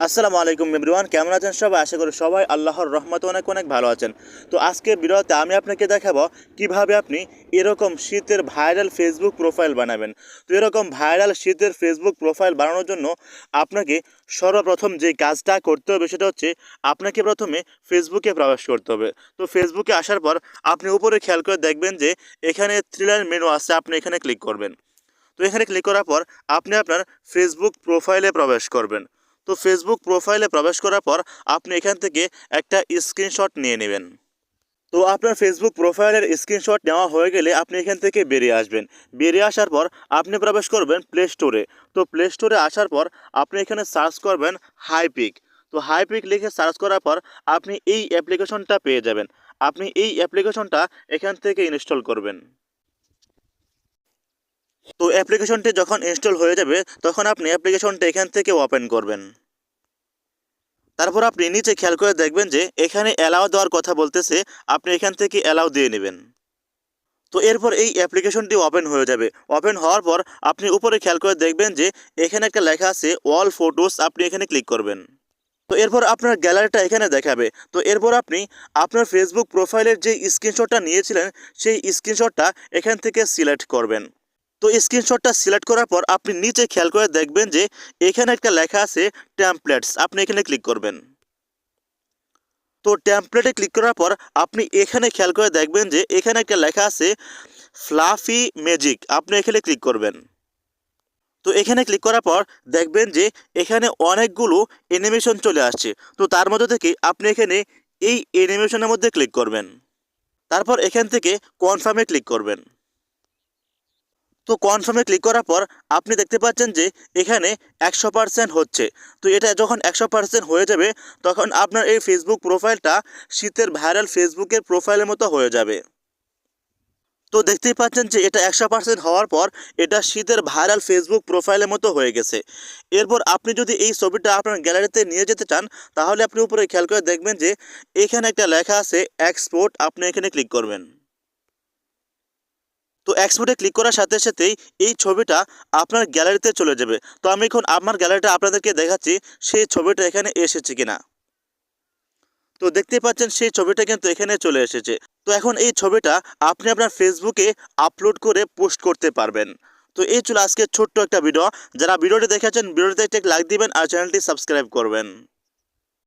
আসসালামু আলাইকুম এভরিওয়ান, কেমন আছেন সবাই? আশা করি সবাই আল্লাহর রহমতে অনেক অনেক ভালো আছেন। তো আজকের ভিডিওতে আমি আপনাকে দেখাবো কীভাবে আপনি এরকম শীতের ভাইরাল ফেসবুক প্রোফাইল বানাবেন। তো এরকম ভাইরাল শীতের ফেসবুক প্রোফাইল বানানোর জন্য আপনাকে সর্বপ্রথম যে কাজটা করতে হবে সেটা হচ্ছে আপনাকে প্রথমে ফেসবুকে প্রবেশ করতে হবে। তো ফেসবুকে আসার পর আপনি উপরে খেয়াল করে দেখবেন যে এখানে থ্রি লাইন মেনু আছে, আপনি এখানে ক্লিক করবেন। তো এখানে ক্লিক করার পর আপনি আপনার ফেসবুক প্রোফাইলে প্রবেশ করবেন। তো ফেসবুক প্রোফাইলে প্রবেশ করার পর আপনি এখান থেকে একটা স্ক্রিনশট নিয়ে নেবেন। তো আপনার ফেসবুক প্রোফাইলের স্ক্রিনশট নেওয়া হয়ে গেলে আপনি এখান থেকে বেরিয়ে আসবেন। বেরিয়ে আসার পর আপনি প্রবেশ করবেন প্লে স্টোরে তো প্লে স্টোরে আসার পর আপনি এখানে সার্চ করবেন হাইপিক তো হাইপিক লিখে সার্চ করার পর আপনি এই অ্যাপ্লিকেশনটা পেয়ে যাবেন। আপনি এই অ্যাপ্লিকেশনটা এখান থেকে ইনস্টল করবেন। তো অ্যাপ্লিকেশনটি যখন ইনস্টল হয়ে যাবে, তখন আপনি অ্যাপ্লিকেশনটা এখান থেকে ওপেন করবেন। তারপর আপনি নিচে খেয়াল করে দেখবেন যে, এখানে অ্যালাউ দেওয়ার কথা বলতেছে, আপনি এখান থেকে অ্যালাউ দিয়ে নেবেন। তো এরপর এই অ্যাপ্লিকেশনটি ওপেন হয়ে যাবে। ওপেন হওয়ার পর আপনি উপরে খেয়াল করে দেখবেন যে, এখানে একটা লেখা আছে অল ফটোস আপনি এখানে ক্লিক করবেন। তো এরপর আপনার গ্যালারিটা এখানে দেখাবে। তো এরপর আপনি আপনার ফেসবুক প্রোফাইলের যে স্ক্রিনশটটা নিয়েছিলেন, সেই স্ক্রিনশটটা এখান থেকে সিলেক্ট করবেন। তো স্ক্রিনশটটা সিলেক্ট করার পর আপনি নিচে খেয়াল করে দেখবেন যে এখানে একটা লেখা আছে ট্যাম্পলেটস আপনি এখানে ক্লিক করবেন। তো ট্যাম্পলেটে ক্লিক করার পর আপনি এখানে খেয়াল করে দেখবেন যে এখানে একটা লেখা আছে ফ্লাফি ম্যাজিক আপনি এখানে ক্লিক করবেন। তো এখানে ক্লিক করার পর দেখবেন যে এখানে অনেকগুলো অ্যানিমেশন চলে আসছে। তো তার মধ্যে থেকে আপনি এখানে এই অ্যানিমেশনের মধ্যে ক্লিক করবেন। তারপর এখান থেকে কনফার্মে ক্লিক করবেন। তো কনফার্মে ক্লিক করার পর আপনি দেখতে পাচ্ছেন যে এখানে একশো পার্সেন্ট হচ্ছে। তো এটা যখন একশো পার্সেন্ট হয়ে যাবে, তখন আপনার এই ফেসবুক প্রোফাইলটা শীতের ভাইরাল ফেসবুকের প্রোফাইলের মতো হয়ে যাবে। তো দেখতেই পাচ্ছেন যে এটা একশো পার্সেন্ট হওয়ার পর এটা শীতের ভাইরাল ফেসবুক প্রোফাইলের মতো হয়ে গেছে। এরপর আপনি যদি এই ছবিটা আপনার গ্যালারিতে নিয়ে যেতে চান, তাহলে আপনি উপরে খেয়াল করে দেখবেন যে এখানে একটা লেখা আছে এক্সপোর্ট আপনি এখানে ক্লিক করবেন। এক্সপোর্টে ক্লিক করার সাথে সাথেই এই ছবিটা আপনার গ্যালারিতে চলে যাবে। তো আমি এখন আমার গ্যালারিটা আপনাদেরকে দেখাচ্ছি, সেই ছবিটা এখানে এসেছে কিনা। তো দেখতে পাচ্ছেন সেই ছবিটা কিন্তু এখানে চলে এসেছে। তো এখন এই ছবিটা আপনি আপনার ফেসবুকে আপলোড করে পোস্ট করতে পারবেন। তো এই ছিল আজকে ছোট্ট একটা ভিডিও যারা ভিডিওটি দেখেছেন ভিডিওতে একটা লাইক দিবেন আর চ্যানেলটি সাবস্ক্রাইব করবেন।